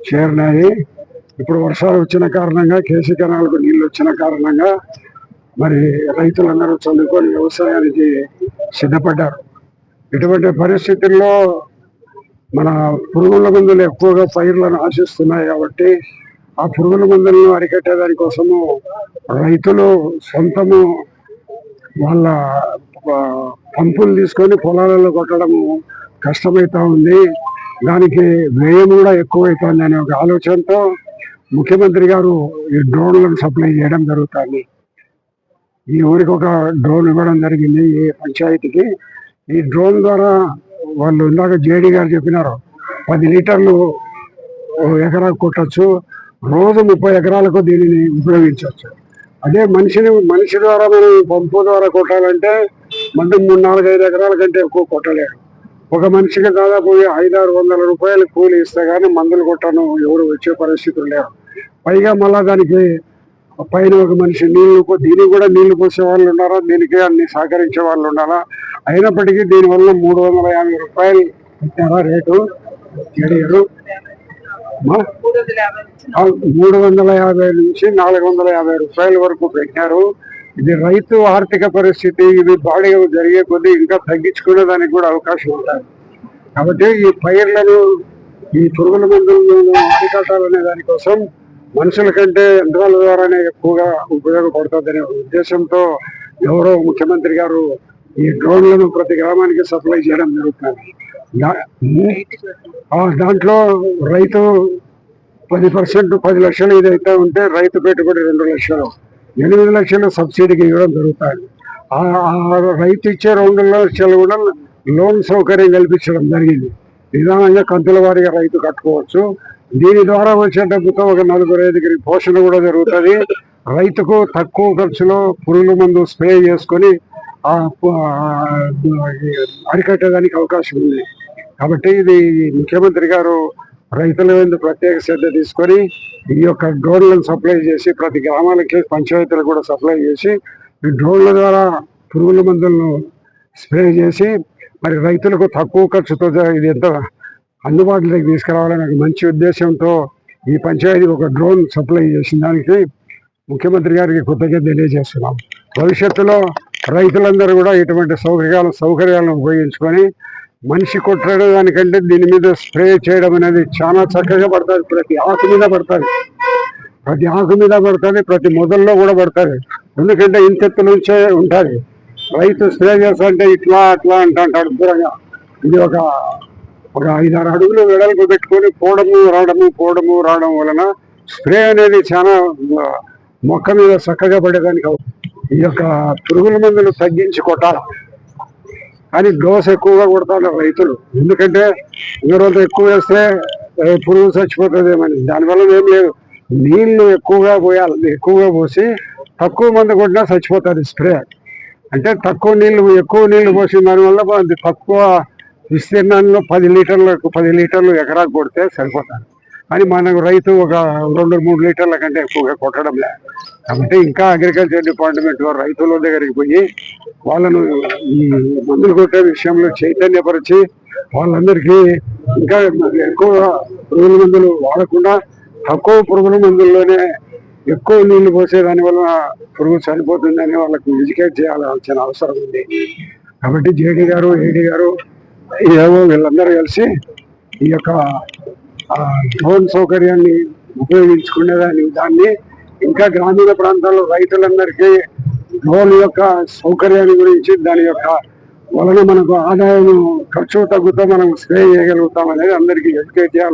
చేరినాయి ఇప్పుడు వర్షాలు వచ్చిన కారణంగా కేసీ కెనాలకు నీళ్ళు వచ్చిన కారణంగా మరి రైతులందరూ చదువుకొని వ్యవసాయానికి సిద్ధపడ్డారు. ఇటువంటి పరిస్థితుల్లో మన పురుగుల మందులు ఎక్కువగా పైర్లను ఆశిస్తున్నాయి కాబట్టి ఆ పురుగుల మందులను అరికట్టే దానికోసము రైతులు సొంతము వాళ్ళ పంపులు తీసుకొని పొలాలలో కొట్టడము కష్టమవుతా ఉంది. దానికి వ్యయం కూడా ఎక్కువైతుంది అనే ఒక ఆలోచనతో ముఖ్యమంత్రి గారు ఈ డ్రోన్లను సప్లై చేయడం జరుగుతుంది. ఈ ఊరికి ఒక డ్రోన్ ఇవ్వడం జరిగింది ఈ పంచాయతీకి. ఈ డ్రోన్ ద్వారా వాళ్ళు ఇందాక జేడీ గారు చెప్పినారు పది లీటర్లు ఓ కొట్టచ్చు రోజు ముప్పై ఎకరాలకు దీనిని ఉపయోగించవచ్చు అదే మనిషిని మనిషి ద్వారా మనం పంపు ద్వారా కొట్టాలంటే మనం మూడు నాలుగు ఐదు ఎకరాల కంటే ఎక్కువ కొట్టలేరు. ఒక మనిషికి దాదాపు ఐదు ఆరు వందల రూపాయలు కూలి ఇస్తే గానీ మందులు కొట్టను ఎవరు వచ్చే పరిస్థితులు లేవు. పైగా మళ్ళా దానికి పైన ఒక మనిషి నీళ్ళు దీనికి కూడా నీళ్ళు పోసే వాళ్ళు ఉన్నారా దీనికి అన్ని సహకరించే వాళ్ళు ఉన్నారా అయినప్పటికీ దీనివల్ల మూడు వందల యాభై రూపాయలు పెట్టారా రేటు? ఆ, మూడు వందల యాభై నుంచి నాలుగు వందల యాభై రూపాయల వరకు పెట్టారు. ఇది రైతు ఆర్థిక పరిస్థితి ఇది బాడీ జరిగే కొద్దీ ఇంకా తగ్గించుకునే దానికి కూడా అవకాశం ఉంటుంది. కాబట్టి ఈ పైర్లను ఈ పురుగుల మందులను అరికట్టాలనే దానికోసం మనుషుల కంటే యంత్రాల ద్వారానే ఎక్కువగా ఉపయోగపడుతుందనే ఉద్దేశంతో ఎవరో ముఖ్యమంత్రి గారు ఈ డ్రోన్లను ప్రతి గ్రామానికి సప్లై చేయడం జరుగుతుంది. దా- దాంట్లో రైతు పది పర్సెంట్ పది లక్షలు ఇదైతే ఉంటే రైతు పెట్టుబడి రెండు లక్షలు. ఎనిమిది లక్షలు సబ్సిడీకి ఇవ్వడం జరుగుతుంది. రైతు ఇచ్చే రెండు లక్షలు కూడా లోన్ సౌకర్యం కల్పించడం జరిగింది. నిదానంగా కంతుల వారీగా రైతు కట్టుకోవచ్చు. దీని ద్వారా వచ్చే డబ్బుతో ఒక నలుగురు ఐదుగురి పోషణ కూడా జరుగుతుంది. రైతుకు తక్కువ ఖర్చులో పురుగుల మందు స్ప్రే చేసుకొని అరికట్టడానికి అవకాశం ఉంది. కాబట్టి ఇది ముఖ్యమంత్రి గారు రైతుల మీద ప్రత్యేక శ్రద్ధ తీసుకొని ఈ యొక్క డ్రోన్లను సప్లై చేసి ప్రతి గ్రామాలకి పంచాయతీలకు కూడా సప్లై చేసి ఈ డ్రోన్ల ద్వారా పురుగుల మందులను స్ప్రే చేసి మరి రైతులకు తక్కువ ఖర్చుతో ఇది ఎంత అందుబాటులోకి తీసుకురావాలనే ఒక మంచి ఉద్దేశంతో ఈ పంచాయతీ ఒక డ్రోన్ సప్లై చేసిన దానికి ముఖ్యమంత్రి గారికి కృతజ్ఞత తెలియజేస్తున్నాం. భవిష్యత్తులో రైతులందరూ కూడా ఇటువంటి సౌకర్యాలు సౌకర్యాలను ఉపయోగించుకొని మనిషి కొట్టడం దానికంటే దీని మీద స్ప్రే చేయడం అనేది చాలా చక్కగా పడుతుంది ప్రతి ఆకు మీద పడుతుంది ప్రతి ఆకు మీద పడుతుంది ప్రతి మొదల్లో కూడా పడుతుంది ఎందుకంటే ఇంతెత్తు నుంచే ఉంటుంది రైతు స్ప్రే చేస్తుంటే ఇట్లా అట్లా అంట అంటాడు దూరంగా ఇది ఒక ఒక ఐదారు అడుగులు వెడల్పు పెట్టుకొని పోవడము రావడము పోవడము రావడం వలన స్ప్రే అనేది చాలా మొక్క మీద చక్కగా పడేదానికి ఈ యొక్క పురుగుల మందులు తగ్గించి కొట్టాలి? కానీ డోస్ ఎక్కువగా కొడతారు రైతులు. ఎందుకంటే రోజు ఎక్కువ వేస్తే పురుగు చచ్చిపోతుందేమని దానివల్ల ఏం లేదు. నీళ్ళు ఎక్కువగా పోయాలి ఎక్కువగా పోసి తక్కువ మంది కొట్టినా చచ్చిపోతుంది స్ప్రే. అంటే తక్కువ నీళ్ళు ఎక్కువ నీళ్ళు పోసిన దానివల్ల తక్కువ విస్తీర్ణంలో పది లీటర్లకు పది లీటర్లు ఎకరాకు కొడితే సరిపోతారు. కానీ మనకు రైతు ఒక రెండు మూడు లీటర్ల కంటే ఎక్కువగా కొట్టడం కాబట్టి ఇంకా అగ్రికల్చర్ డిపార్ట్మెంట్ రైతుల దగ్గరికి పోయి వాళ్ళను ఈ మందులు కొట్టే విషయంలో చైతన్యపరిచి వాళ్ళందరికీ ఇంకా ఎక్కువ పురుగుల మందులు వాడకుండా తక్కువ పురుగుల మందుల్లోనే ఎక్కువ నీళ్ళు పోసే దానివల్ల పురుగు చనిపోతుందని వాళ్ళకు ఎడ్యుకేట్ చేయాల్సిన అవసరం ఉంది. కాబట్టి జేడీ గారు ఏడీ గారు ఏవో వీళ్ళందరూ కలిసి ఈ యొక్క డ్రోన్ సౌకర్యాన్ని ఉపయోగించుకునే దాన్ని ఇంకా గ్రామీణ ప్రాంతాల్లో రైతులందరికీ డ్రోన్ యొక్క సౌకర్యాన్ని గురించి దాని యొక్క వలన మనకు ఆదాయం ఖర్చు తగ్గుతూ మనం స్ప్రే చేయగలుగుతాం అనేది అందరికీ ఎడ్యుకేట్ చేయాలి.